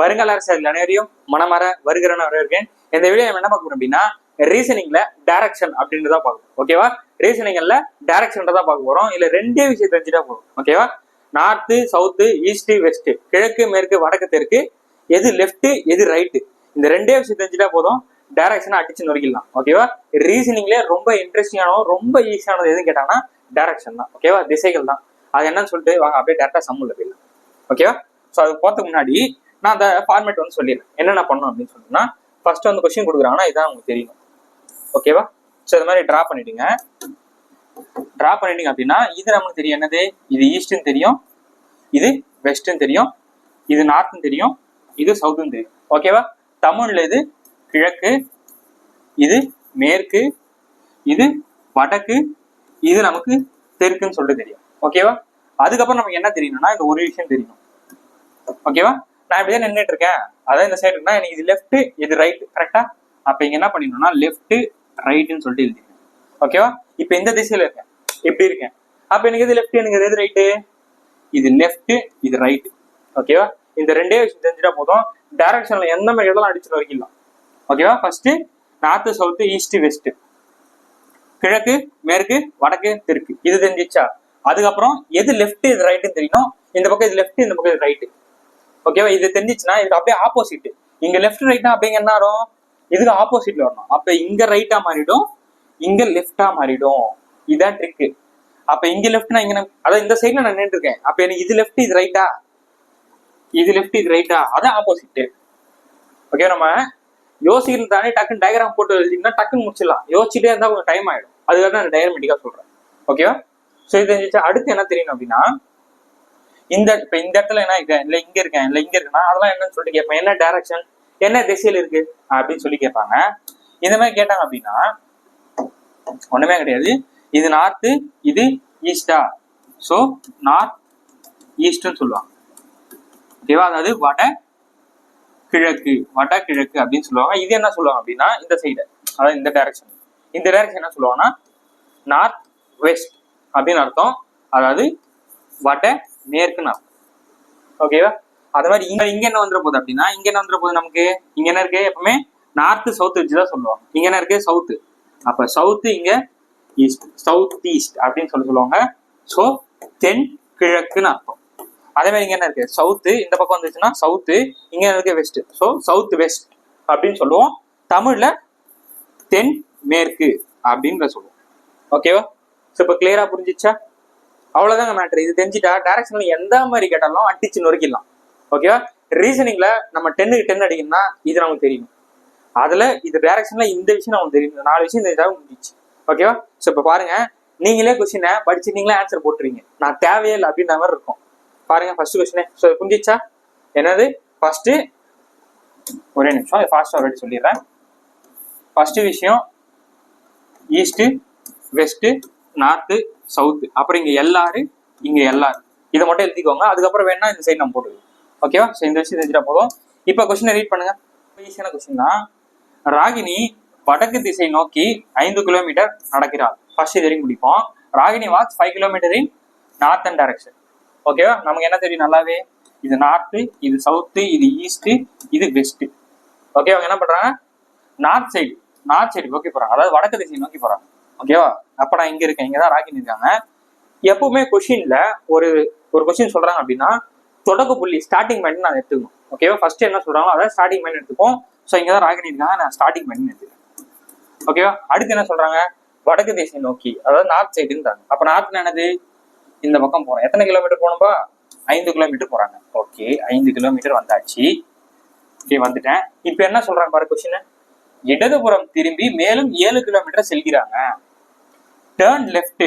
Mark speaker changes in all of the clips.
Speaker 1: வருங்கால அரசியல் அனைவரையும் மனமாற வருகிறன இருக்கேன் இந்த வீடியோ என்ன பார்க்க போறோம் அப்படின்னா ரீசனிங்ல டைரக்ஷன் அப்படின்றத பார்க்கணும் ஓகேவா ரீசனிங்ல டைரக்ஷன் தான் பார்க்க போறோம். இல்ல ரெண்டே விஷயம் தெரிஞ்சுட்டா போதும். ஓகேவா நார்த்து சவுத்து ஈஸ்ட் வெஸ்ட் கிழக்கு மேற்கு வடக்கு தெற்கு எது லெஃப்ட் எது ரைட்டு இந்த ரெண்டே விஷயம் தெரிஞ்சுட்டா போதும். டைரக்ஷனை அடிச்சு நொறுக்கிடலாம். ஓகேவா ரீசனிங்ல ரொம்ப இன்ட்ரெஸ்டிங்கானதும் ரொம்ப ஈஸியானது எதுன்னு கேட்டாங்கன்னா டைரக்ஷன் தான். ஓகேவா திசைகள் தான். அது என்னன்னு சொல்லிட்டு வாங்க அப்படியே டேரக்டா சம்முள்ள போயிடலாம். ஓகேவா ஸோ அது போகிறதுக்கு முன்னாடி நான் அந்த ஃபார்மேட் வந்து சொல்லிடுறேன். என்னென்ன பண்ணணும் அப்படின்னு சொன்னோம்னா ஃபர்ஸ்ட் வந்து கொஸ்டின் கொடுக்குறாங்கன்னா இதான் உங்களுக்கு தெரியும். ஓகேவா ஸோ இது மாதிரி ட்ரா பண்ணிடுங்க. ட்ரா பண்ணிட்டீங்க அப்படின்னா இது நமக்கு தெரியும். என்னது? இது ஈஸ்ட்னு தெரியும். இது வெஸ்ட்னு தெரியும். இது நார்த்னு தெரியும். இது சவுத்துன்னு தெரியும். ஓகேவா தமிழ்ல இது கிழக்கு இது மேற்கு இது வடக்கு இது நமக்கு தெற்குன்னு சொல்லிட்டு தெரியும். ஓகேவா அதுக்கப்புறம் நமக்கு என்ன தெரியணும்னா இந்த ஒரு விஷயம் தெரியணும் ஓகேவா நான் இப்படியே நின்றுட்டு இருக்கேன் அதான் இந்த சைடு எனக்கு இது லெஃப்ட் இது ரைட் கரெக்டா அப்ப இங்க என்ன பண்ணிடணும்னா லெஃப்ட் ரைட்னு சொல்லிட்டு எழுதிருக்கேன் ஓகேவா இப்ப இந்த திசையில இருக்கேன். எப்படி இருக்கேன். அப்ப எனக்கு இது லெஃப்ட் எனக்கு எது ரைட்டு இது லெஃப்ட் இது ரைட் ஓகேவா இந்த ரெண்டே விஷயம் தெரிஞ்சுட்டா போதும். டைரக்ஷன்ல எந்த மாதிரி இடம்லாம் அடிச்சுட்டு வரைக்கலாம் ஓகேவா first north south east west கிழக்கு மேற்கு வடக்கு தெற்கு. இது தெரிஞ்சிச்சா? அதுக்கப்புறம் எது லெஃப்ட் இது ரைட்டுன்னு தெரியணும். இந்த பக்கம் இது லெஃப்ட் இந்த பக்கம் இது ரைட்டு ஓகேவா இது தெரிஞ்சிச்சுன்னா இதுக்கு அப்படியே ஆப்போசிட் இங்க லெஃப்ட் ரைட்னா அப்படிங்க என்ன ஆகும்? இதுக்கு ஆப்போசிட்ல வரணும். அப்ப இங்க ரைட்டா மாறிடும் இங்க லெஃப்டா மாறிடும். இதான் ட்ரிக்கு அப்ப இங்க லெஃப்ட்னா இங்க அதான் இந்த சைட்ல நான் நின்று இருக்கேன். அப்ப எனக்கு இது லெஃப்ட் இது ரைட்டா இது லெஃப்ட் இது ரைட்டா அதான் ஆப்போசிட் ஓகே நம்ம யோசிக்கிறது தானே டக்குன்னு டயக்ராம் போட்டு எழுதினா டக்குன்னு முடிச்சிடலாம். யோசிச்சுட்டே இருந்தா கொஞ்சம் டைம் ஆயிடும். அதுக்காக நான் டயக்ராமெட்டிக்கா சொல்றேன். ஓகேவா சரி இது தெரிஞ்சிச்சு? அடுத்து என்ன தெரியணும் அப்படின்னா இந்த இப்ப இந்த இடத்துல என்ன இருக்கேன்? இல்ல இங்க இருக்கேன் இல்ல இங்க இருக்கேன்னா அதெல்லாம் என்னன்னு சொல்லிட்டு கேட்பேன். என்ன டைரக்ஷன் என்ன திசையில இருக்கு? அப்படின்னு சொல்லி கேட்பாங்க. இந்த மாதிரி கேட்டாங்க அப்படின்னா ஒண்ணுமே கிடையாது. இது நார்த்து இது ஈஸ்டா ஸோ நார்த் ஈஸ்ட்னு சொல்லுவாங்க. ஓகேவா அதாவது வட கிழக்கு வட கிழக்கு அப்படின்னு சொல்லுவாங்க. இது என்ன சொல்லுவாங்க அப்படின்னா இந்த சைடு அதாவது இந்த டைரக்ஷன் இந்த டைரக்ஷன் என்ன சொல்லுவாங்கன்னா நார்த் வெஸ்ட் அப்படின்னு அர்த்தம். அதாவது வட மேற்குன்னு அர்த்தம் ஓகேவா அது மாதிரி இங்க இங்க என்ன வந்துட போகுது அப்படின்னா இங்க என்ன வந்துட போகுது நமக்கு? இங்க என்ன இருக்கு? எப்பவுமே நார்த்து சவுத் வச்சு தான் சொல்லுவாங்க. இங்க என்ன இருக்கு? சவுத்து அப்ப சவுத்து இங்க ஈஸ்ட் சவுத் ஈஸ்ட் அப்படின்னு சொல்லி சொல்லுவாங்க. ஸோ தென் கிழக்குன்னு அர்த்தம். அதே மாதிரி இங்க என்ன இருக்கு? சவுத்து இந்த பக்கம் வந்துச்சுன்னா சவுத்து இங்க என்ன இருக்கு? வெஸ்ட் ஸோ சவுத் வெஸ்ட் அப்படின்னு சொல்லுவோம். தமிழ்ல தென் மேற்கு அப்படின்ற சொல்லுவோம். ஓகேவா ஸோ இப்போ கிளியரா புரிஞ்சிச்சா? அவ்வளவுதாங்க மேட்ரு இது தெரிஞ்சுட்டா டைரக்ஷன்ல எந்த மாதிரி கேட்டாலும் அடிச்சு நொறுக்கிடலாம். ஓகேவா ரீசனிங்ல நம்ம டென்னுக்கு டென் அடிக்கணும்னா இது நமக்கு தெரியும். அதுல இது டைரக்ஷன்ல இந்த விஷயம் நமக்கு தெரியும். நாலு விஷயம் தெரிஞ்சா முடிஞ்சிச்சு. ஓகேவா ஸோ இப்போ பாருங்க. நீங்களே கொஸ்டினை படிச்சு நீங்களே ஆன்சர் போட்டுருவீங்க. நான் தேவையே இல்லை அப்படின்ற மாதிரி இருக்கும். பாருங்க ஃபர்ஸ்ட் கொஸ்டினே ஸோ புரிஞ்சிச்சா? என்னது? ஃபர்ஸ்ட் ஒரே நிமிஷம். ஃபாஸ்ட் ஆல்ரெடி சொல்லிடுறேன். ஃபர்ஸ்ட் விஷயம் ஈஸ்ட் வெஸ்ட் நார்த்து சவுத்து அப்புறம் இங்கே எல்லாரு இங்கே எல்லாரு இதை மட்டும் எழுதிக்கோங்க. அதுக்கப்புறம் வேணா இந்த சைடு நம்ம போட்டுக்கலாம் ஓகேவா ஸோ இந்த விஷயம் தெரிஞ்சிட்டா போதும். இப்போ கொஸ்டினை ரீட் பண்ணுங்க. ஈஸியான கொஸ்டின் தான். ராகினி வடக்கு திசை நோக்கி ஐந்து கிலோமீட்டர் நடக்கிறாள். ஃபர்ஸ்ட் இது வரைக்கும் முடிப்போம் Ragini walks five kilometre in north and direction ஓகேவா நமக்கு என்ன தெரியும்? நல்லாவே? இது நார்த்து இது சவுத்து இது ஈஸ்ட் இது வெஸ்ட் ஓகே அவங்க என்ன பண்றாங்க? நார்த் சைடு நார்த் சைடு நோக்கி போறாங்க. அதாவது வடக்கு திசை நோக்கி போறாங்க. ஓகேவா அப்ப நான் இங்க இருக்கேன். இங்க தான் ராகினி இருக்காங்க. எப்பவுமே கொஷின்ல ஒரு ஒரு கொஸ்டின் சொல்றாங்க அப்படின்னா தொடக்க புள்ளி ஸ்டார்டிங் பாயிண்ட் நான் எடுத்துக்கணும். ஓகேவா ஃபர்ஸ்ட் என்ன சொல்றாங்களோ அதான் ஸ்டார்டிங் பாயிண்ட் எடுத்துப்போம். ஸோ இங்க தான் ராகினி இருக்காங்க. நான் ஸ்டார்டிங் பாயிண்ட் எடுத்துக்கேன் ஓகேவா அடுத்து என்ன சொல்றாங்க? வடக்கு திசை நோக்கி அதாவது நார்த் சைடுன்றாங்க அப்ப நார்த் என்னது? இந்த பக்கம் போறோம். எத்தனை கிலோமீட்டர் போகணும்பா? ஐந்து கிலோமீட்டர் போறாங்க. ஓகே ஐந்து கிலோமீட்டர் வந்தாச்சு. ஓகே வந்துட்டேன். இப்போ என்ன சொல்றாங்க பாரு கொஸ்டின் இடதுபுறம் திரும்பி மேலும் ஏழு கிலோமீட்டர் செல்கிறாங்க. டேர்ன் லெஃப்ட்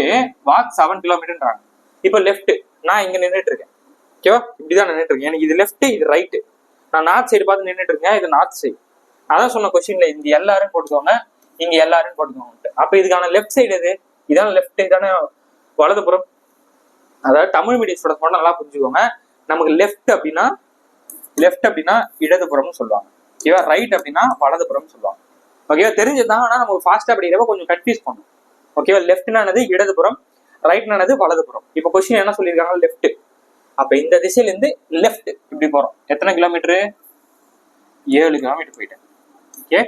Speaker 1: வாக் செவன் கிலோமீட்டர்ன்றாங்க இப்போ லெஃப்ட் நான் இங்க நின்றுட்டு இருக்கேன் ஓகேவா இப்படிதான் நின்றுட்டு இருக்கேன் எனக்கு இது லெஃப்ட் இது ரைட்டு நான் நார்த் சைடு பார்த்து நின்றுட்டு இருக்கேன் இது நார்த் சைடு அதான் சொன்ன கொஸ்டின்ல இந்த எல்லாரும் போட்டுக்கோங்க இங்க எல்லாரும் போட்டுக்கோங்க அப்ப இதுக்கான லெஃப்ட் சைடு எது? இதான லெஃப்ட் இதான வலதுபுறம் அதாவது தமிழ் மீடியம் ஸ்டூடெண்ட்ஸ் மட்டும் நல்லா புரிஞ்சுக்கோங்க. நமக்கு லெஃப்ட் அப்படின்னா லெஃப்ட் அப்படின்னா இடதுபுறம்னு சொல்லுவாங்க. ஓகேவா ரைட் அப்படின்னா வலதுபுறம்னு சொல்லுவாங்க. ஓகேவா தெரிஞ்சதுதான் ஆனா நமக்கு ஃபாஸ்டா படிக்கிறப்ப கொஞ்சம் கன்ஃபியூஸ் பண்ணும். ஓகேவா லெஃப்ட்னானது இடதுபுறம் ரைட்னானது வலதுபுறம். இப்போ கொஸ்டின் என்ன சொல்லியிருக்காங்க? லெஃப்ட் அப்போ இந்த திசையிலேருந்து லெஃப்ட் இப்படி போகிறோம் எத்தனை கிலோமீட்டரு ஏழு கிலோமீட்டர் போயிட்டேன். ஓகே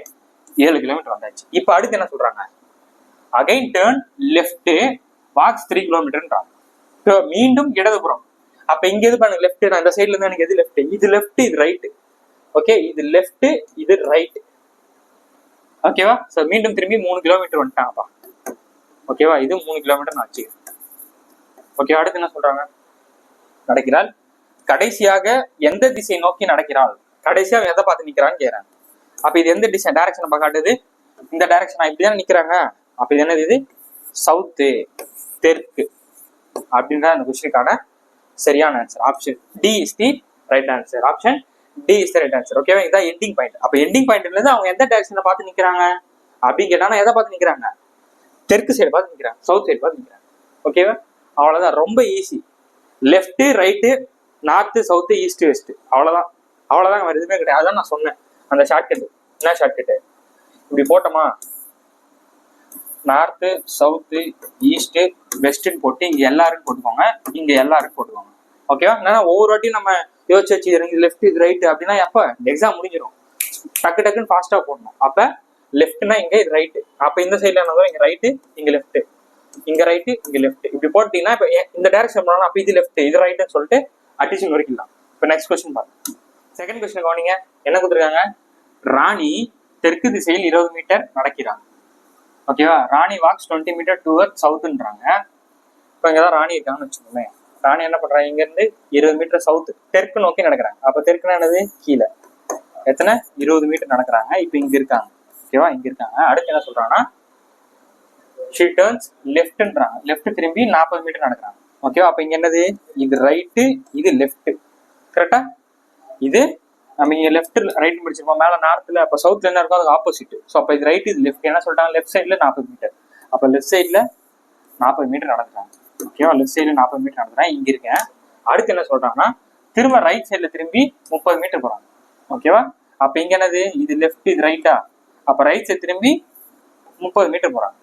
Speaker 1: ஏழு கிலோமீட்டர் வந்தாச்சு. இப்போ அடுத்து என்ன சொல்கிறாங்க again turn left walks three கிலோமீட்டர்ன்றாங்க இப்போ மீண்டும் இடதுபுறம். அப்ப இங்க எது பண்ணுங்க லெஃப்ட் நான் இந்த சைடுல இருந்து எனக்கு எது லெஃப்ட் இது லெஃப்ட் இது ரைட் ஓகே இது லெஃப்ட் இது ரைட் ஓகேவா ஸோ மீண்டும் திரும்பி மூணு கிலோமீட்டர் வந்துட்டாங்கப்பா. ஓகேவா இது மூணு கிலோமீட்டர் நான் வச்சுக்கிறேன் ஓகே அடுத்து என்ன சொல்றாங்க? நடக்கிறாள். கடைசியாக எந்த திசை நோக்கி நடக்கிறாள்? கடைசியாக எதை பார்த்து நிற்கிறான்னு கேக்குறாங்க அப்போ இது எந்த டிசைன் டைரக்ஷன் நம்ம காட்டுது இந்த டைரக்ஷன் இப்படிதான் நிற்கிறாங்க அப்போ இது என்னது இது? சவுத்து தெற்கு. அப்படின்ற அந்த கொஸ்டினுக்கான சரியான answer option D is the right answer option D is the right answer ஓகேவா இதுதான் எண்டிங் பாயிண்ட் அப்போ எண்டிங் பாயிண்ட்லேருந்து அவங்க எந்த டைரக்ஷனை பார்த்து நிற்கிறாங்க அப்படின்னு கேட்டாங்கன்னா எதை பார்த்து நிற்கிறாங்க தெற்கு சைடு பார்த்து நிற்கிறாங்க சவுத் சைடு பார்த்து நிற்கிறாங்க ஓகேவா அவ்வளோதான் ரொம்ப easy left right north south east west அவ்வளோதான் அவ்வளோதான் வேறு எதுவுமே கிடையாது. அதான் நான் சொன்னேன். அந்த ஷார்ட்கட்டு என்ன ஷார்ட்கட்டு இப்படி போட்டோமா? நார்த்து சவுத்து ஈஸ்ட்டு வெஸ்ட்டுன்னு போட்டு இங்கே எல்லாருக்கும் போட்டுக்கோங்க. இங்கே எல்லாருக்கும் போட்டுக்கோங்க. ஓகேவா ஏன்னா ஒவ்வொரு வாட்டியும் நம்ம யோசிச்சு வச்சு இது லெஃப்ட் இது ரைட்டு அப்படின்னா எப்போ எக்ஸாம் முடிஞ்சிடும் டக்கு டக்குன்னு ஃபாஸ்ட்டாக போடணும். அப்போ லெஃப்ட்னா இங்க இது ரைட்டு அப்ப இந்த சைட்ல என்ன இங்க ரைட்டு இங்க லெஃப்ட் இங்க ரைட்டு இங்க லெஃப்ட் இப்படி போட்டீங்கன்னா இப்ப இந்த டைரக்ஷன் பண்ணலாம் அப்ப இது லெஃப்ட் இது ரைட்னு சொல்லிட்டு அட்டிஷன் வரைக்கும் இப்ப நெக்ஸ்ட் கொஸ்டின் பாருங்க. செகண்ட் கொஸ்டின் கவனிங்க. என்ன கொடுத்துருக்காங்க? ராணி தெற்கு திசையில் இருபது மீட்டர் நடக்கிறாங்க ஓகேவா Rani walks twenty metre toward சவுத்துன்றாங்க இப்போ இங்கே தான் ராணி இருக்காங்கன்னு வச்சுக்கோங்களேன் ராணி என்ன பண்றாங்க இங்க இருந்து இருபது மீட்டர் சவுத் தெற்கு நோக்கி நடக்கிறாங்க அப்ப தெற்குனா என்னது? கீழே. எத்தனை? இருபது மீட்டர் நடக்கிறாங்க. இப்போ இங்க இருக்காங்க. ஓகேவா? இங்க இருக்காங்க. அடுத்து என்ன சொல்றாங்கன்னா ஷீ டர்ன்ஸ் லெஃப்ட்ன்றாங்க லெஃப்ட் திரும்பி நாற்பது மீட்டர் நடக்கிறாங்க. ஓகேவா? அப்ப இங்க என்னது? இது ரைட்டு இது லெஃப்ட் கரெக்டா இது நம்ம இங்க லெஃப்ட் ரைட் முடிச்சிருப்போம். மேல நார்த்ல அப்ப சவுத்ல என்ன இருக்கும் அதுக்கு ஆப்போசிட் ஸோ அப்ப இது ரைட் இது லெஃப்ட் என்ன சொல்றாங்க லெஃப்ட் சைடுல நாற்பது மீட்டர் அப்ப லெஃப்ட் சைடுல நாற்பது மீட்டர் நடக்கிறாங்க. ஓகேவா? லெஃப்ட் சைடுல நாற்பது மீட்டர் நடக்கிறேன் இங்க இருக்கேன். அடுத்து என்ன சொல்றாங்கன்னா திரும்ப ரைட் சைடுல திரும்பி முப்பது மீட்டர் போறாங்க. ஓகேவா? அப்ப இங்க என்னது? இது லெஃப்ட் இது ரைட்டா அப்போ ரைட் சைடு திரும்பி முப்பது மீட்டர் போகிறாங்க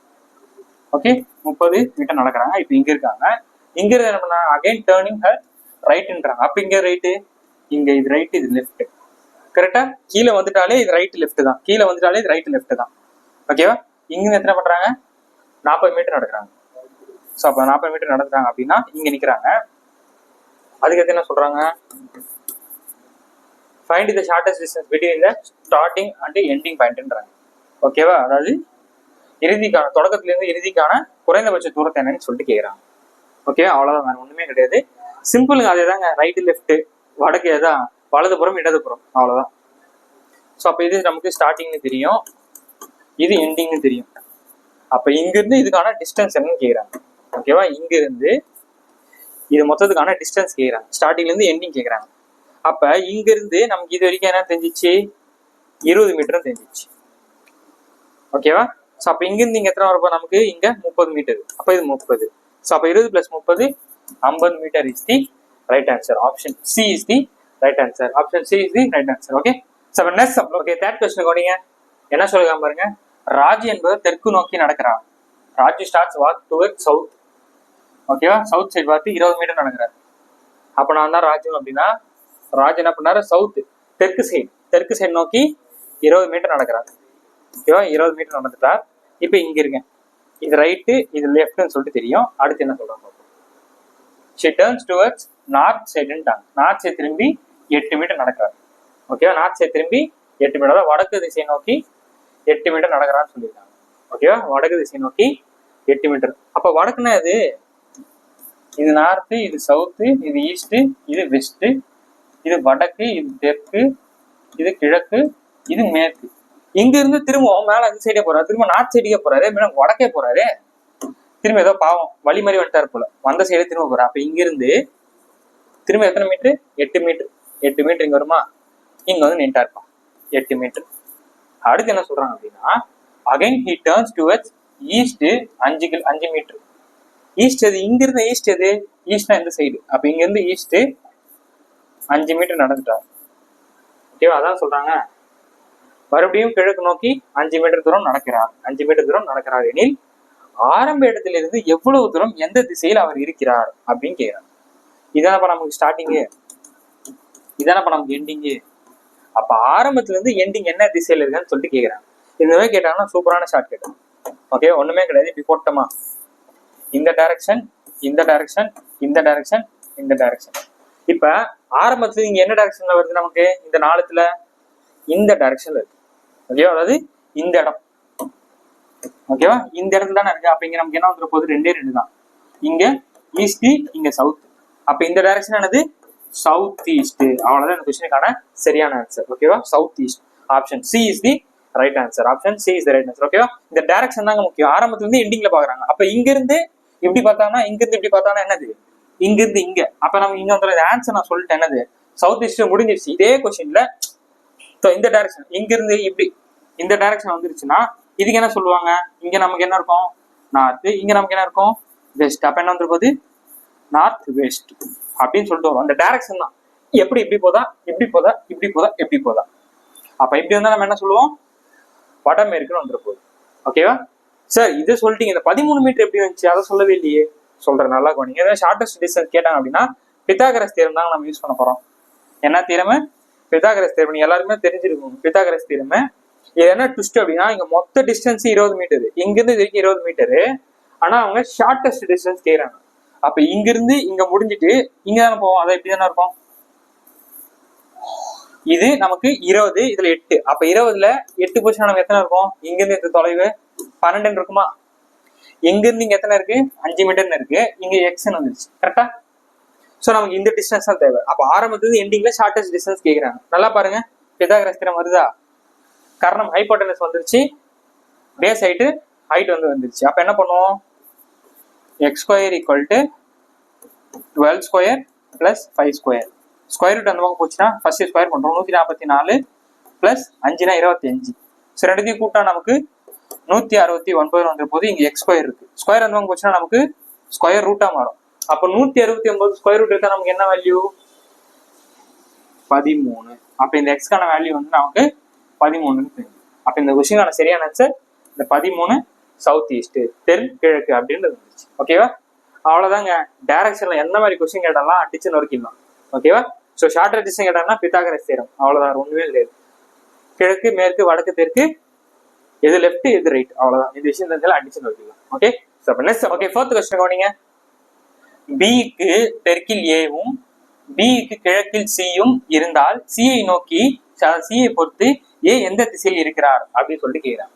Speaker 1: ஓகே முப்பது மீட்டர் நடக்கிறாங்க. இப்போ இங்கே இருக்காங்க. இங்கே இருக்கிற என்ன பண்ணாங்க அகைன் டேர்னிங் ஹர் ரைட்டுன்றாங்க அப்போ இங்கே ரைட்டு இங்கே இது ரைட்டு இது லெஃப்ட் கரெக்டாக கீழே வந்துட்டாலே இது ரைட் லெஃப்ட் தான். கீழே வந்துட்டாலே இது ரைட்டு லெஃப்ட் தான். ஓகேவா இங்கே எத்தனை பண்ணுறாங்க நாற்பது மீட்டர் நடக்கிறாங்க. ஸோ அப்போ நாற்பது மீட்டர் நடக்கிறாங்க அப்படின்னா இங்கே நிற்கிறாங்க அதுக்கு என்ன சொல்கிறாங்க find the shortest distance between the starting and ending பாயிண்ட்ன்றாங்க ஓகேவா அதாவது இறுதிக்கான தொடக்கத்துலேருந்து இறுதிக்கான குறைந்தபட்ச தூரத்தை என்னன்னு சொல்லிட்டு கேட்குறாங்க ஓகேவா அவ்வளோதான் வேறு ஒன்றுமே கிடையாது. சிம்பிளுங்க அதே தாங்க ரைட்டு லெஃப்ட்டு வடக்கு தான் வலதுபுறம் இடதுபுறம் அவ்வளோதான் ஸோ அப்போ இது நமக்கு ஸ்டார்டிங்னு தெரியும். இது எண்டிங்னு தெரியும். அப்போ இங்கிருந்து இதுக்கான டிஸ்டன்ஸ் என்னன்னு கேட்குறாங்க ஓகேவா இங்கிருந்து இது மொத்தத்துக்கான டிஸ்டன்ஸ் கேட்குறாங்க ஸ்டார்டிங்லேருந்து எண்டிங் கேட்குறாங்க அப்போ இங்கிருந்து நமக்கு இது வரைக்கும் என்ன தெரிஞ்சிச்சு? இருபது மீட்டரும் தெரிஞ்சிச்சு. ஓகேவா ஸோ அப்போ இங்கிருந்து இங்கே எத்தனை வரப்போ நமக்கு இங்கே முப்பது மீட்டர் அப்போ இது முப்பது. ஸோ அப்போ இருபது ப்ளஸ் முப்பது ஐம்பது metre is the right answer option C is the right answer option C is the right answer okay so next okay third question கவனிங்க என்ன சொல்லுங்க பாருங்க? ராஜ் என்பது தெற்கு நோக்கி நடக்கிறார். Raju starts walk toward south ஓகேவா சவுத் சைடு பார்த்து இருபது மீட்டர் நடக்கிறார். அப்போ நான் தான் ராஜு அப்படின்னா ராஜ் என்ன பண்ணாரு? சவுத் தெற்கு சைடு தெற்கு சைடு நோக்கி இருபது மீட்டர் நடக்கிறார். ஓகேவா? இருபது மீட்டர் நடந்துட்டார் இப்போ இங்கே இருக்கேன் இது ரைட்டு இது லெஃப்ட்னு சொல்லிட்டு தெரியும். அடுத்து என்ன சொல்கிறாங்க ஷி டர்ன்ஸ் டுவர்ட்ஸ் நார்த் சைடுன்ட்டாங்க நார்த் சைடு திரும்பி எட்டு மீட்டர் நடக்கிறார் ஓகேவா? நார்த் சைடு திரும்பி எட்டு மீட்டர் அதாவது வடக்கு திசை நோக்கி எட்டு மீட்டர் நடக்கிறான்னு சொல்லியிருக்காங்க. ஓகேவா? வடக்கு திசை நோக்கி எட்டு மீட்டர் அப்போ வடக்குன்னா இது இது நார்த்து இது சவுத்து இது ஈஸ்ட்டு இது வெஸ்ட்டு இது வடக்கு இது தெற்கு இது கிழக்கு இது மேற்கு. இங்க இருந்து திரும்பவும் மேல அந்த சைடே போறாரு? திரும்ப நார்த் சைடுக்கே போறாரு? மேடம் வடக்கே போறாரு? திரும்ப ஏதோ பாவம் வழி மாதிரி வந்துட்டாரு போல. வந்த சைடே திரும்ப போறாரு. அப்ப இங்க இருந்து திரும்ப எத்தனை மீட்டர் எட்டு மீட்டர் எட்டு மீட்டர் இங்க வருமா? இங்க வந்து நின்ட்டா இருப்பான் எட்டு மீட்டர் அடுத்து என்ன சொல்றாங்க அப்படின்னா again he turns towards east அஞ்சு கிலோ அஞ்சு மீட்டர் ஈஸ்ட் எது? இங்க இருந்த ஈஸ்ட் எது? ஈஸ்ட்னா இந்த சைடு அப்ப இங்க இருந்து ஈஸ்ட் அஞ்சு மீட்டர் நடந்துட்டார் ஓகேவா? அதான் சொல்றாங்க. மறுபடியும் கிழக்கு நோக்கி அஞ்சு மீட்டர் தூரம் நடக்கிறார். அஞ்சு மீட்டர் தூரம் நடக்கிறார் எனில் ஆரம்ப இடத்திலிருந்து எவ்வளவு தூரம் எந்த திசையில் அவர் இருக்கிறார் அப்படின்னு கேட்கிறார். இதானப்பா நமக்கு ஸ்டார்டிங்கு இதானப்பா நமக்கு எண்டிங்கு அப்ப ஆரம்பத்துல இருந்து எண்டிங் என்ன திசையில இருக்குன்னு சொல்லிட்டு கேக்குறாங்க இந்த மாதிரி கேட்டாங்கன்னா சூப்பரான ஷார்ட் கேட்டோம் ஓகே ஒண்ணுமே கிடையாது இப்படி போட்டோமா? இந்த டைரக்ஷன் இந்த டைரக்ஷன் இந்த டைரக்ஷன் இந்த டைரக்ஷன் இப்ப ஆரம்பத்துல இங்க என்ன டைரக்ஷன்ல வருது நமக்கு? இந்த நாளத்துல இந்த டைரக்ஷன்ல இருக்கு. ஓகேவா அதாவது இந்த இடம். ஓகேவா இந்த இடத்துல தானே இருக்கு. அப்ப இங்க நமக்கு என்ன வந்துட போகுது? ரெண்டே ரெண்டு தான். இங்க ஈஸ்ட் இங்க சவுத் அப்ப இந்த டைரக்ஷன் என்னது? சவுத் ஈஸ்ட் அவ்வளவுதான் இந்த கொஸ்டினுக்கான சரியான ஆன்சர் ஓகேவா south east option C is the right answer option C is the right answer ஓகேவா இந்த டைரக்ஷன் தாங்க முக்கியம். ஆரம்பத்துல இருந்து எண்டிங்ல பாக்குறாங்க. அப்ப இங்க இருந்து இப்படி பார்த்தானா இங்க இருந்து இப்படி பார்த்தானா என்னது? இங்க இருந்து இங்க. அப்ப நம்ம இங்க வந்து ஆன்சர் நான் சொல்லிட்டேன். என்னது? சவுத் ஈஸ்ட் முடிஞ்சிருச்சு. இதே கொஸ்டின்ல இந்த டைரக்ஷன் இங்கிருந்து இப்படி இந்த டைரக்ஷன் வந்துருச்சுன்னா இதுக்கு என்ன சொல்லுவாங்க? இங்க நமக்கு என்ன இருக்கும்? நார்த் இங்க நமக்கு என்ன இருக்கும்? வெஸ்ட் அப்போ என்ன வந்துருப்போது நார்த் வெஸ்ட் அப்படின்னு சொல்லிட்டு வரும். அந்த டைரக்ஷன் தான். எப்படி இப்படி போதா? இப்படி போதா? இப்படி போதா? எப்படி போதா? அப்ப இப்படி வந்தால் நம்ம என்ன சொல்லுவோம்? வடமேற்குன்னு வந்துட போகுது. ஓகேவா சார் இது சொல்லிட்டீங்க. இந்த பதிமூணு மீட்டர் எப்படி வந்துச்சு? அதை சொல்லவே இல்லையே. சொல்றேன் நல்லா கவனிங்க. ஏதாவது ஷார்டஸ்ட் டிஸ்டன்ஸ் கேட்டாங்க அப்படின்னா பித்தாகரஸ் தேரம் தான் நம்ம யூஸ் பண்ண போறோம். என்ன தீரமே பித்தாகரஸ் தேரம் நீங்க எல்லாருமே தெரிஞ்சிருக்கும் பித்தாகரஸ் தீரமே இது என்ன ட்விஸ்ட் அப்படின்னா இங்க மொத்த டிஸ்டன்ஸ் இருபது மீட்டர் இங்கிருந்து இது வரைக்கும் இருபது மீட்டரு ஆனா அவங்க ஷார்டஸ்ட் டிஸ்டன்ஸ் கேக்குறாங்க. அப்ப இங்கிருந்து இங்க முடிஞ்சிட்டு இங்க தானே போவோம்? அதை எப்படி தானே இருக்கும்? இது நமக்கு இருபது இதுல எட்டு. அப்ப இருபதுல எட்டு பொசிஷன் நமக்கு எத்தனை இருக்கும்? இங்க இருந்து இந்த தொலைவு பன்னெண்டுன்னு இருக்குமா? எங்க இருந்து இங்க எத்தனை இருக்கு? அஞ்சு மீட்டர்னு இருக்கு. இங்க எக்ஸ்ன்னு வந்துருச்சு. கரெக்டா ஸோ நமக்கு இந்த டிஸ்டன்ஸ் தான் தேவை. அப்போ ஆரம்பத்துலேருந்து எண்டிங்கில் ஷார்ட்டஸ்ட் டிஸ்டன்ஸ் கேட்குறாங்க நல்லா பாருங்க. பிதாகரஸ்திரம் வருதா? கர்ணம் ஹைப்போட்டனஸ் வந்துருச்சு. பேஸ் ஹைட்டு ஹைட் வந்து வந்துருச்சு. அப்போ என்ன பண்ணுவோம்? X square equal to twelve square plus five square square root அந்த பக்கம் போச்சுன்னா ஃபர்ஸ்ட் ஸ்கொயர் பண்ணுறோம் நூற்றி நாற்பத்தி நாலு ப்ளஸ் அஞ்சுனா இருபத்தி அஞ்சு ஸோ ரெண்டுத்தையும் கூட்டா நமக்கு நூற்றி அறுபத்தி ஒன்பது வந்துற போது எக்ஸ் ஸ்கொயர் இருக்குது ஸ்கொயர் அந்த பக்கம் போச்சுன்னா நமக்கு ஸ்கொயர் ரூட்டாக மாறும். அப்ப நூத்தி அறுபத்தி ஒன்பது ஸ்கொயர் ரூட் இருக்கா? நமக்கு என்ன வேல்யூ பதிமூணு. அப்ப இந்த எக்ஸ்க்கான வேல்யூ வந்து நமக்கு பதிமூணுன்னு தெரியும். அப்ப இந்த கொஸ்டினான சரியான ஆன்சர் இந்த பதிமூணு சவுத் ஈஸ்ட் தென் கிழக்கு அப்படின்றது வந்துச்சு ஓகேவா அவ்வளவுதாங்க. டைரக்ஷன்ல எந்த மாதிரி கொஸ்டின் கேட்டாலும் அடிச்சு நொறுக்கிடலாம் ஓகேவா ஸோ ஷார்ட் டிஸ்டன் கேட்டாங்கன்னா பித்தாகரஸ் தேரம் அவ்வளவுதான். ஒண்ணுமே கிடையாது. கிழக்கு மேற்கு வடக்கு தெற்கு எது லெஃப்ட் எது ரைட் அவ்வளவுதான். இந்த விஷயம் தெரிஞ்சாலும் அடிச்சு நோக்கிடலாம் ஓகே ஸோ அப்போ நெக்ஸ்ட் ஓகே ஃபோர்த் கொஸ்டின் கவனிங்க. பிக்கு தெற்கில் ஏவும் பிக்கு கிழக்கில் சியும் இருந்தால் சியை நோக்கி சியை பொறுத்து ஏ எந்த திசையில் இருக்கிறார் அப்படின்னு சொல்லிட்டு கேட்கிறாங்க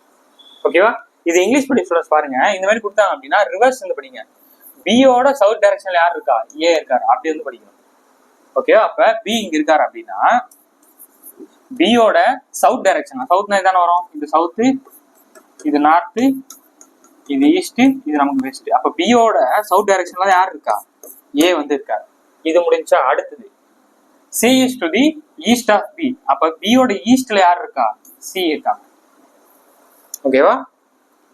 Speaker 1: ஓகேவா இது இங்கிலீஷ் படி ஸ்டூடெண்ட்ஸ் பாருங்க. இந்த மாதிரி கொடுத்தாங்க அப்படின்னா ரிவர்ஸ் வந்து படிங்க. பியோட சவுத் டைரக்ஷன்ல யார் இருக்கா? ஏ இருக்காரு. அப்படி வந்து படிக்கணும். ஓகேவா அப்ப பி இங்க இருக்காரு அப்படின்னா பியோட சவுத் டைரக்ஷன் சவுத்னா தானே வரும்? இது சவுத்து இது நார்த்து இது ஈஸ்ட் இது நமக்கு வெஸ்ட் அப்ப பியோட சவுத் டைரக்ஷன்ல யார் இருக்கா? ஏ வந்து இருக்காரு இது முடிஞ்சா அடுத்தது. C is to the east of B அப்ப பியோட ஈஸ்ட்ல யார் இருக்கா? சி இருக்காங்க ஓகேவா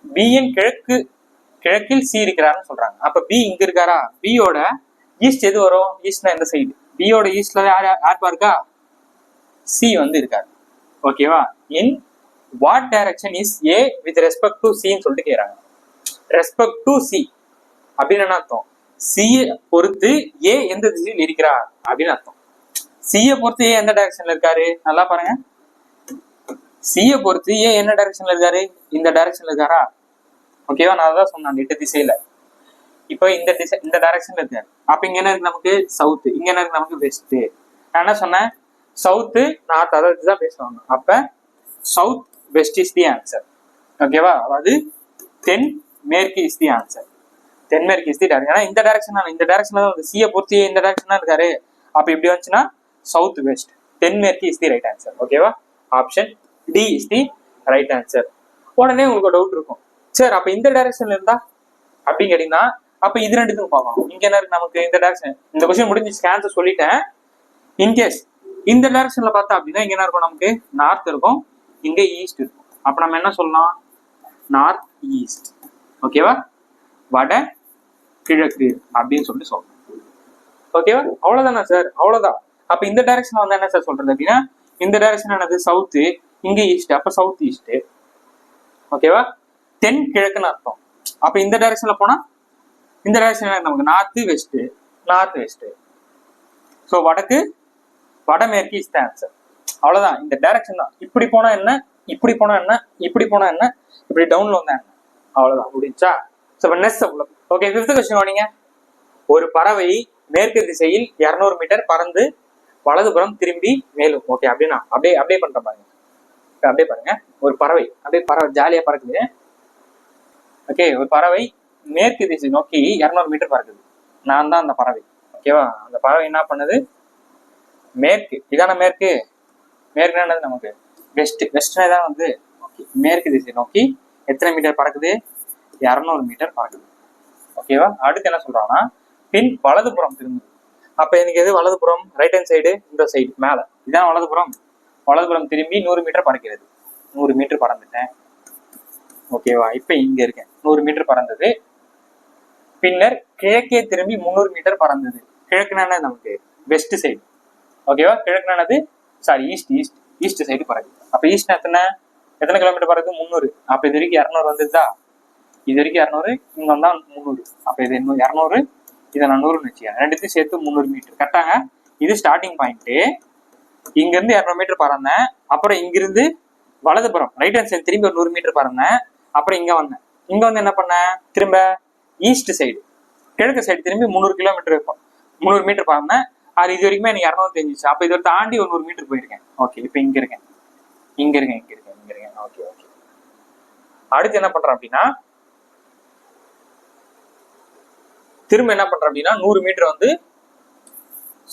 Speaker 1: பியின் கிழக்கு கிழக்கில் சி இருக்கிறாருன்னு சொல்றாங்க. அப்ப பி இங்க இருக்காரா? பியோட ஈஸ்ட் எது வரும்? ஈஸ்ட்னா இந்த சைடு பியோட ஈஸ்ட்ல யார் யார் இருக்கா சி வந்து இருக்காரு. ஓகேவா in what direction is A with respect to சின்னு சொல்லிட்டு கேட்குறாங்க ரெஸ்பெக்ட் டு சி அப்படின்னு என்ன அர்த்தம்? சியை பொறுத்து ஏ எந்த திசையில் இருக்கிறார் அப்படின்னு அர்த்தம். சியை பொறுத்து ஏ எந்த டைரக்ஷன்ல இருக்காரு? நல்லா பாருங்க. சியை பொறுத்து ஏ என்ன டைரக்ஷன்ல இருக்காரு? இந்த டைரக்ஷன்ல இருக்காரா? ஓகேவா நான் அதான் சொன்னேன் எட்டு திசையில. இப்போ இந்த திசை இந்த டைரக்ஷன்ல இருக்காரு. அப்ப இங்க என்ன இருக்கு நமக்கு? சவுத் இங்க என்ன இருக்கு நமக்கு? வெஸ்ட் நான் என்ன சொன்னேன்? சவுத்து நார்த் அதை வச்சு தான் பேசுவாங்க அப்ப south west is the answer ஓகேவா அதாவது தென் மேற்கு இஸ் தி ஆன்சர் தென்மேற்கு இஸ் தி டைரக்ஷன் ஏன்னா இந்த டைரக்ஷன் இந்த டைரக்ஷன் தான் வந்து சியை பொறுத்து இந்த டைரக்ஷன் தான் இருக்காரு. அப்போ இப்படி வந்துச்சுன்னா சவுத் வெஸ்ட் தென்மேற்கு இஸ் தி ரைட் ஆன்சர் ஓகேவா option D is the right answer உடனே உங்களுக்கு டவுட் இருக்கும். சரி அப்போ இந்த டைரக்ஷன்ல இருந்தா? அப்படின்னு கேட்டீங்கன்னா அப்போ இது ரெண்டுத்துக்கும் பார்க்கணும். இங்க என்ன இருக்கு நமக்கு? இந்த டைரக்ஷன் இந்த கொஸ்டின் முடிஞ்சு ஆன்சர் சொல்லிட்டேன். இன்கேஸ் இந்த டைரக்ஷன்ல பார்த்தா அப்படின்னா இங்க என்ன இருக்கும் நமக்கு? நார்த் இருக்கும். இங்க ஈஸ்ட் இருக்கும். அப்ப நம்ம என்ன சொல்லலாம்? நார்த் ஈஸ்ட் ஓகேவா வட கிழக்கு அப்படின்னு சொல்லிட்டு சொல்லணும் ஓகேவா அவ்வளவுதானா சார் அவ்வளவுதான் அப்ப இந்த டைரக்ஷன்ல வந்து என்ன சார் சொல்றது அப்படின்னா இந்த டைரக்ஷன் என்னது சவுத்து இங்க ஈஸ்ட் அப்ப சவுத் ஈஸ்ட் ஓகேவா தென் கிழக்குன்னு அர்த்தம். அப்ப இந்த டைரக்ஷன்ல போனா இந்த டைரக்ஷன் நமக்கு north west north west so வடக்கு வடமேற்கு இஸ் த ஆன்சர் அவ்வளவுதான். இந்த டைரக்ஷன் தான். இப்படி போனா என்ன? இப்படி போனா என்ன? இப்படி போனா என்ன? இப்படி டவுன்ல வந்தா என்ன? அவ்வளவுதான். முடிஞ்சா? So next okay fifth question வாங்க ஒரு பறவை மேற்கு திசையில் இரநூறு மீட்டர் பறந்து வலதுபுறம் திரும்பி மேலும். ஓகே அப்படின்னா அப்படியே அப்படியே பண்ற பாருங்க. அப்படியே பாருங்க. ஒரு பறவை அப்படியே பறவை ஜாலியா பறக்குது. ஓகே ஒரு பறவை மேற்கு திசை நோக்கி இரநூறு மீட்டர் பறக்குது. நான் தான் அந்த பறவை. ஓகேவா அந்த பறவை என்ன பண்ணுது? மேற்கு. இதான மேற்கு? மேற்கு என்னது நமக்கு? வெஸ்ட் வெஸ்ட்னே தான் வந்து? ஓகே மேற்கு திசை நோக்கி எத்தனை மீட்டர் பறக்குது? இரநூறு மீட்டர் பறக்குது. ஓகேவா அடுத்து என்ன சொல்றாங்கன்னா பின் வலதுபுறம் திரும்புது. அப்ப எனக்கு எது? வலதுபுறம் ரைட் ஹேண்ட் சைடு இந்த சைடு மேல. இதான் வலதுபுறம். வலதுபுறம் திரும்பி நூறு மீட்டர் பறக்கிறது. நூறு மீட்டர் பறந்துட்டேன். ஓகேவா இப்ப இங்க இருக்கேன். நூறு மீட்டர் பறந்தது. பின்னர் கிழக்கே திரும்பி முந்நூறு மீட்டர் பறந்தது. கிழக்குனான நமக்கு வெஸ்ட் சைடு ஓகேவா கிழக்குனானது sorry east east east side பறக்குது. அப்ப ஈஸ்ட் எத்தனை? எத்தனை கிலோமீட்டர் பறக்குது முந்நூறு. அப்ப இது வரைக்கும் இரநூறு வந்துருதா இது வரைக்கும் இரநூறு இங்க வந்தா முந்நூறு. அப்ப இது இன்னும் இரநூறு இதை நான் நூறுன்னு வச்சுக்கேன். ரெண்டுத்தையும் சேர்த்து முந்நூறு மீட்டர் கரெக்டாங்க இது ஸ்டார்டிங் பாயிண்ட் இங்க இருந்து இரநூறு மீட்டர் பறந்தேன் அப்புறம் இங்கிருந்து வலதுபுறம் ரைட் ஹேண்ட் சைடு திரும்பி ஒரு நூறு மீட்டர் பறந்தேன் அப்புறம் இங்க வந்தேன். இங்க வந்து என்ன பண்ணேன் திரும்ப ஈஸ்ட் சைடு கிழக்கு சைடு திரும்பி முந்நூறு கிலோமீட்டர் முந்நூறு மீட்டர் பறந்தேன் அது இது வரைக்குமே எனக்கு இரநூறு தெரிஞ்சிச்சு. அப்ப இதை தாண்டி ஒரு நூறு மீட்டர் போயிருக்கேன். ஓகே இப்போ இங்க இருக்கேன். இங்க இருக்கேன் இங்க இருக்கேன் இங்க இருக்கேன் ஓகே ஓகே அடுத்து என்ன பண்றேன் அப்படின்னா திரும்ப என்ன பண்றேன் அப்படின்னா நூறு மீட்டர் வந்து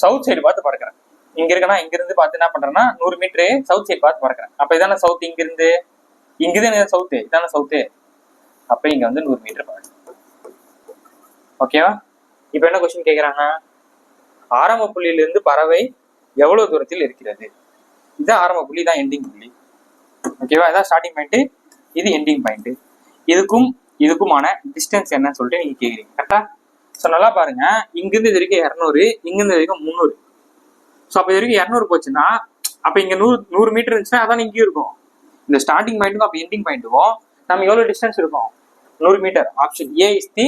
Speaker 1: சவுத் சைடு பார்த்து பறக்கிறேன். இங்க இருக்கனா இங்க இருந்து பார்த்து என்ன பண்றேன்னா நூறு மீட்டரு சவுத் சைடு பார்த்து பறக்கிறேன். அப்ப இதான சவுத் இங்க இருந்து? இங்கிருந்து சவுத்து இதான சவுத்து அப்ப இங்க வந்து நூறு மீட்டர் பறக்கிறேன் ஓகேவா இப்ப என்ன கொஸ்டின் கேக்குறாங்க ஆரம்ப புள்ளியிலிருந்து பறவை எவ்வளவு தூரத்தில் இருக்கிறது? இதுதான் ஆரம்ப புள்ளி தான் எண்டிங் புள்ளி. ஓகேவா இதான் ஸ்டார்டிங் பாயிண்ட் இது எண்டிங் பாயிண்ட் இதுக்கும் இதுக்குமான டிஸ்டன்ஸ் என்னன்னு சொல்லிட்டு நீங்க கேக்குறீங்க. கரெக்டா ஸோ நல்லா பாருங்க. இங்கிருந்து இது வரைக்கும் இரநூறு இங்கிருந்து இது வரைக்கும் முந்நூறு. ஸோ அப்போ இது வரைக்கும் இரநூறு போச்சுன்னா அப்போ இங்கே நூறு நூறு மீட்டர் இருந்துச்சுன்னா அதான் இங்கேயும் இருக்கும். இந்த ஸ்டார்டிங் பாயிண்ட்டுக்கும் அப்போ எண்டிங் பாயிண்ட்டுக்கும் நம்ம எவ்வளோ டிஸ்டன்ஸ் இருக்கும்? நூறு metre option A is the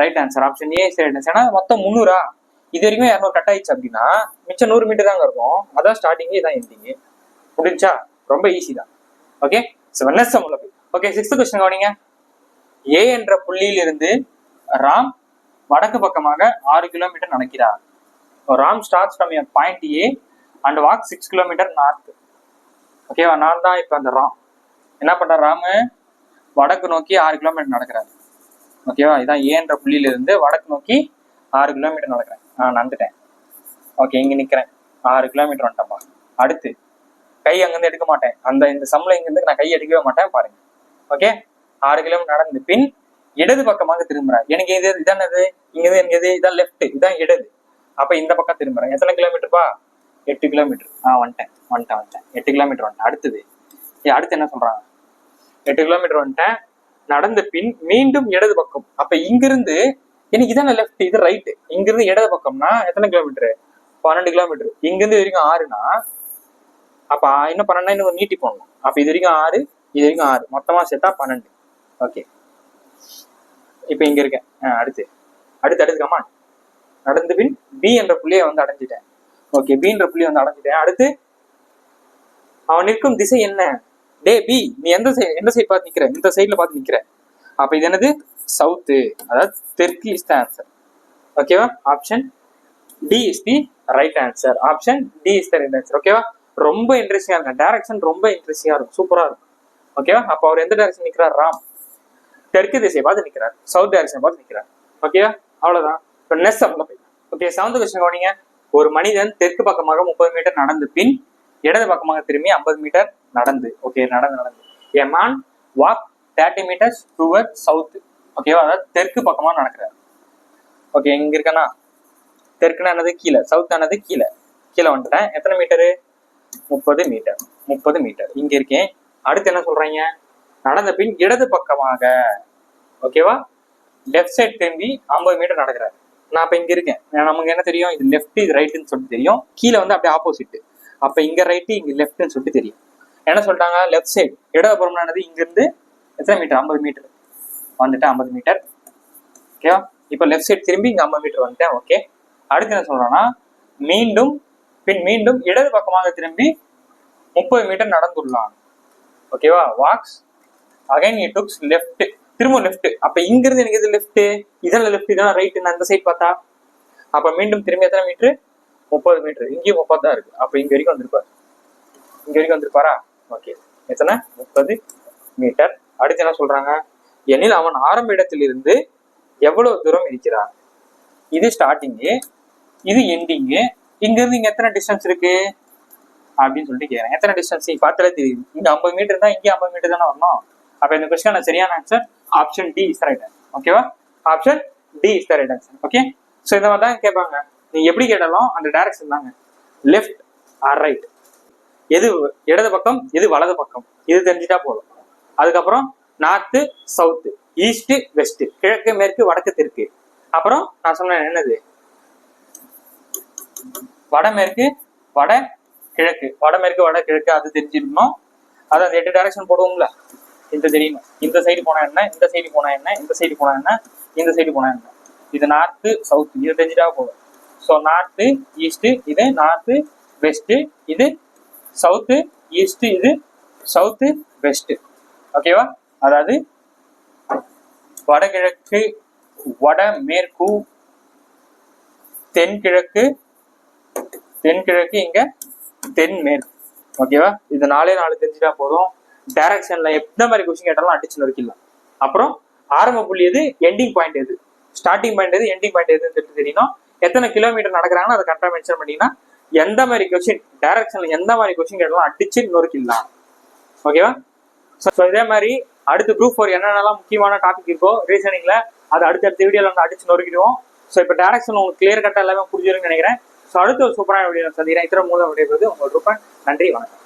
Speaker 1: right answer option A is right answer ஏன்னா மொத்தம் முந்நூறா? இது வரைக்கும் இரநூறு கட் ஆயிடுச்சு அப்படின்னா மிச்சம் நூறு மீட்டர் தாங்க இருக்கும். அதான் ஸ்டார்டிங் இதான் எண்டிங்கு முடிஞ்சா? ரொம்ப ஈஸி தான். ஓகே ஸோ வெனஸ்டம் உள்ள ஓகே சிக்ஸ்த் கொஸ்டின் கவனிங்க. ஏ என்ற புள்ளியில் இருந்து ராம் வடக்கு பக்கமாக ஆறு கிலோமீட்டர் நடக்கிறார். Ram starts from a point A and walk six kilometre north ஓகேவா நான் தான் இப்போ அந்த ராம். என்ன பண்றார் ராமு? வடக்கு நோக்கி ஆறு கிலோமீட்டர் நடக்கிறாரு. ஓகேவா இதான் ஏன்ற என்ற இருந்து வடக்கு நோக்கி ஆறு கிலோமீட்டர் நடக்கிறேன் நான் நடந்துட்டேன். ஓகே இங்கே நிற்கிறேன் ஆறு கிலோமீட்டர் வந்துட்டேன்ப்பா. அடுத்து கை அங்கேருந்து எடுக்க மாட்டேன். அந்த இந்த சம்பளம் இங்கேருந்து நான் கை எடுக்கவே மாட்டேன் பாருங்கள் ஓகே ஆறு கிலோமீட்டர் நடந்து. பின் இடது பக்கமாக திரும்புறேன் எனக்கு இது இதானது இது? இங்க இது எனக்கு இது இதான் லெஃப்ட் இதான் இடது. அப்ப இந்த பக்கம் திரும்புறேன் எத்தனை கிலோமீட்டர்ப்பா எட்டு கிலோமீட்டர் ஆ வந்துட்டேன் வந்துட்டேன் வந்துட்டேன் எட்டு கிலோமீட்டர் வந்துட்டேன் அடுத்தது. ஏ அடுத்து என்ன சொல்றாங்க? எட்டு கிலோமீட்டர் வந்துட்டேன் நடந்த பின் மீண்டும் இடது பக்கம். அப்ப இங்கிருந்து எனக்கு இதான லெஃப்ட் இது ரைட்டு இங்கிருந்து இடது பக்கம்னா எத்தனை கிலோமீட்டர் பன்னெண்டு கிலோமீட்டர் இங்கிருந்து இது வரைக்கும் ஆறுனா அப்ப இன்னும் பன்னெண்டா இன்னும் நீட்டி போடணும் அப்ப இது வரைக்கும் ஆறு இது வரைக்கும் ஆறு. மொத்தமா சேர்த்தா பன்னெண்டு. ஓகே இப்போ இங்க இருக்கேன். அடுத்து. அடுத்து அடுத்து கமான் நடந்து பின் பி என்ற புள்ளியை வந்து அடைஞ்சிட்டேன். ஓகே பி என்ற புள்ளியை வந்து அடைஞ்சிட்டேன். அடுத்து அவன் நிற்கும் திசை என்ன? டே பி நீ எந்த சைடு எந்த சைடு பார்த்து நிக்கிற? இந்த சைடுல பார்த்து நிக்கிற. அப்போ இது என்னது? சவுத்து அதாவது தெற்கு இஸ் த ஆன்சர் ஓகேவா option D is the right answer option D is the right answer ஓகேவா ரொம்ப இன்ட்ரெஸ்டிங்காக இருக்கும். டேரக்ஷன் ரொம்ப இன்ட்ரெஸ்டிங்காக இருக்கும். சூப்பராக இருக்கும். ஓகேவா அப்ப அவர் எந்த டைரக்ஷன் நிக்கிறார்? ராம். தெற்கு திசையை பார்த்து நிக்கிறார் சவுத் டைரக்ஷன் பார்த்து நிக்கிறார். ஓகேவா அவ்வளவுதான். இப்போ நெக்ஸ்ட் அவ்வளோ ஓகே செவன்த் கொஸ்டின் கவனிங்க. ஒரு மனிதன் தெற்கு பக்கமாக முப்பது மீட்டர் நடந்து பின் இடது பக்கமாக திரும்பி ஐம்பது மீட்டர் நடந்து. ஓகே நடந்து நடந்து. A man walk thirty metres toward south ஓகேவா அதாவது தெற்கு பக்கமாக நடக்கிறார். ஓகே இங்க இருக்கனா? தெற்குனா என்னது? கீழே. சவுத் ஆனது கீழே. கீழே வந்துட்டேன். எத்தனை மீட்டரு முப்பது மீட்டர் முப்பது மீட்டர் இங்க இருக்கேன். அடுத்து என்ன சொல்றீங்க? நடந்த பின் இடது பக்கமாக. ஓகேவா லெஃப்ட் சைட் திரும்பி ஐம்பது மீட்டர் நடக்கிறாரு. நான் இப்போ இங்கே இருக்கேன். நமக்கு என்ன தெரியும்? இது லெஃப்ட் இது ரைட்டுன்னு சொல்லிட்டு தெரியும். கீழே வந்து அப்படியே ஆப்போசிட் அப்போ இங்கே ரைட்டு இங்கே லெஃப்ட்னு சொல்லிட்டு தெரியும். என்ன சொல்லிட்டாங்க? லெஃப்ட் சைடு இடதுபுறம்னானது இங்க இங்கேருந்து எத்தனை மீட்டர் ஐம்பது மீட்டர் வந்துட்டு ஐம்பது மீட்டர் ஓகேவா இப்போ லெஃப்ட் சைடு திரும்பி இங்கே ஐம்பது மீட்டர் வந்துட்டேன். ஓகே அடுத்து என்ன சொல்கிறோன்னா மீண்டும் பின் மீண்டும் இடது பக்கமாக திரும்பி முப்பது மீட்டர் நடந்துள்ளான். ஓகேவா walks again it takes left திரும்ப லெஃப்ட் அப்ப இங்க இருந்து எனக்கு இது லெஃப்ட் இதெல்லாம் லெஃப்ட் இதெல்லாம் ரைட் நான் அந்த சைட் பார்த்தா? அப்ப மீண்டும் திரும்பி எத்தனை மீட்டர் முப்பது மீட்டர் இங்கேயும் முப்பது தான் இருக்கு. அப்ப இங்க வரைக்கும் வந்திருப்பாரு. இங்க வரைக்கும் வந்திருப்பாரா? ஓகே எத்தனை? முப்பது மீட்டர் அடுத்து என்ன சொல்றாங்க? எனில் அவன் ஆரம்ப இடத்திலிருந்து எவ்வளவு தூரம் இருக்கிறான்? இது ஸ்டார்டிங்கு இது எண்டிங்கு இங்கிருந்து இங்க எத்தனை டிஸ்டன்ஸ் இருக்கு? அப்படின்னு சொல்லிட்டு கேட்கறேன் எத்தனை டிஸ்டன்ஸ் பார்த்தாலே தெரியுது இங்க ஐம்பது மீட்டர் தான் இங்கே ஐம்பது மீட்டர் தானே வரணும்? அப்போ இந்த கொஸ்டின் சரியான answer option D is right ஓகேவா option D is the right answer okay so இந்த மாதிரி தான் கேட்பாங்க. நீங்க எப்படி கேட்டாலும் அந்த டைரக்ஷன் தாங்க. லெஃப்ட் ஆர் ரைட் எது இடது பக்கம் எது வலது பக்கம்? இது தெரிஞ்சுட்டா போதும். அதுக்கப்புறம் நார்த்து சவுத்து ஈஸ்ட் வெஸ்ட் கிழக்கு மேற்கு வடக்கு தெற்கு. அப்புறம் நான் சொன்னேன் என்னது? வடமேற்கு வட கிழக்கு வடமேற்கு வட கிழக்கு அது தெரிஞ்சிருக்கணும். அது அந்த எட்டு டைரக்ஷன் போடுவோம்ல. இந்த தெரியணும் இந்த சைடு போனா என்ன? இந்த சைடு போனா என்ன? இந்த சைடு போனா என்ன? இந்த சைடு போனா என்ன? இது நார்த்து சவுத் இது தெரிஞ்சுட்டா போதும். ஸோ நார்த்து ஈஸ்ட்டு இது நார்த்து வெஸ்ட்டு இது சவுத்து ஈஸ்ட்டு இது சவுத்து வெஸ்ட்டு ஓகேவா அதாவது வடகிழக்கு வட மேற்கு தென்கிழக்கு தென்கிழக்கு இங்க தென்மேற்கு ஓகேவா இது நாலே நாலு தெரிஞ்சுட்டா போதும். டைரக்ஷன்ல எந்த மாதிரி கொஸ்டின் கேட்டாலும் அடிச்சு நொறுக்கலாம் அப்புறம் ஆரம்ப புள்ளி எது? எண்டிங் பாயிண்ட் எது? ஸ்டார்டிங் பாயிண்ட் எது? எண்டிங் பாயிண்ட் எதுன்னு சொல்லிட்டு தெரியணும் எத்தனை கிலோமீட்டர் நடக்கிறாங்கன்னு அதை கரெக்டாக மென்ஷன் பண்ணிங்கன்னா எந்த மாதிரி கொஸ்டின் டைரக்ஷன்ல எந்த மாதிரி கொஸ்டின் கேட்டாலும் அடிச்சு நொறுக்கிடலாம். ஓகேவா ஸோ இதே மாதிரி அடுத்து குரூப் ஃபோர் என்னென்னலாம் முக்கியமான டாபிக் இருக்கோ ரீசனிங்ல அது அடுத்தடுத்த வீடியோவில் வந்து அடிச்சு நொறுக்கிடுவோம். ஸோ இப்போ டேரக்ஷன் உங்களுக்கு கிளியர் கட்டாக எல்லாமே புரிஞ்சிருக்குன்னு நினைக்கிறேன். ஸோ அடுத்த ஒரு சூப்பரான வீடியோ சந்திக்கிறேன். இத்தனை மூலம் விடைபெறுது உங்களுக்கு ரூபன். நன்றி வணக்கம்.